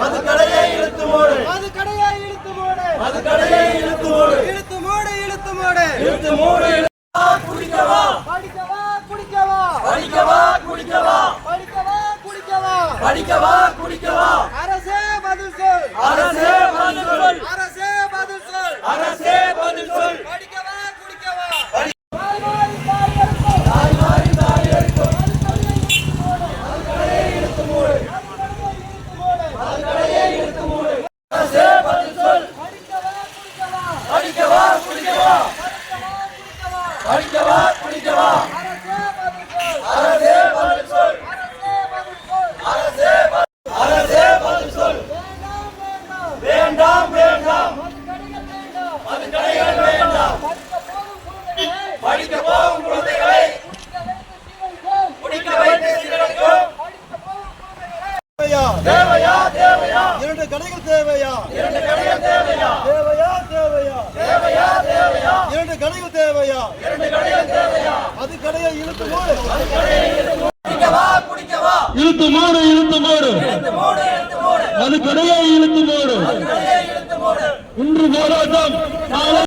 மது கடையை இழுத்து மூடு. மது கடையை இழுத்து மூடு. மது கடையை இழுத்து மூடு இழுத்து மூடு. இழுத்து மூடு இழுத்து மூடு. குடிக்கவா? படிக்கவா குடிக்கவா? படிக்கவா குடிக்கவா? படிக்கவா குடிக்கவா? படிக்கவா குடிக்கவா அரசே பதில் சொல் அரசே பதில் சொல் அரசே பதில் சொல் அரசே பதில் சொல் படிக்கவா குடிக்கவா படி- தாய் மாறி தாய் எடுக்கும் தாய் மாறி தாய் எடுக்கும் அரசே பதில் சொல் படிக்கவா குடிக்கவா படிக்கவா குடிக்கவா அரசே பதில் சொல். அரசே அரசே பதில் சொல். வேண்டாம் வேண்டாம். மது கடைகள் வேண்டாம். படிக்க போகும் குழந்தைகளை குடிக்க வைத்து குழந்தைகளை தேவையா தேவையா? இரண்டு கடைகள் தேவையா? இரண்டு கடைகள் தேவையா தேவையா தேவையா தேவையா தேவையா இரண்டு கடைகள் தேவையா? இரண்டு கடைகள் தேவையா? அது கடையை இழுத்து இழுத்து மூடு. இழுத்து மூடு இழுத்து மூடு. இழுத்து மூடு அது கடையை இழுத்து மூடு. கடையை இழுத்து மூடு. இன்று போராட்டம்.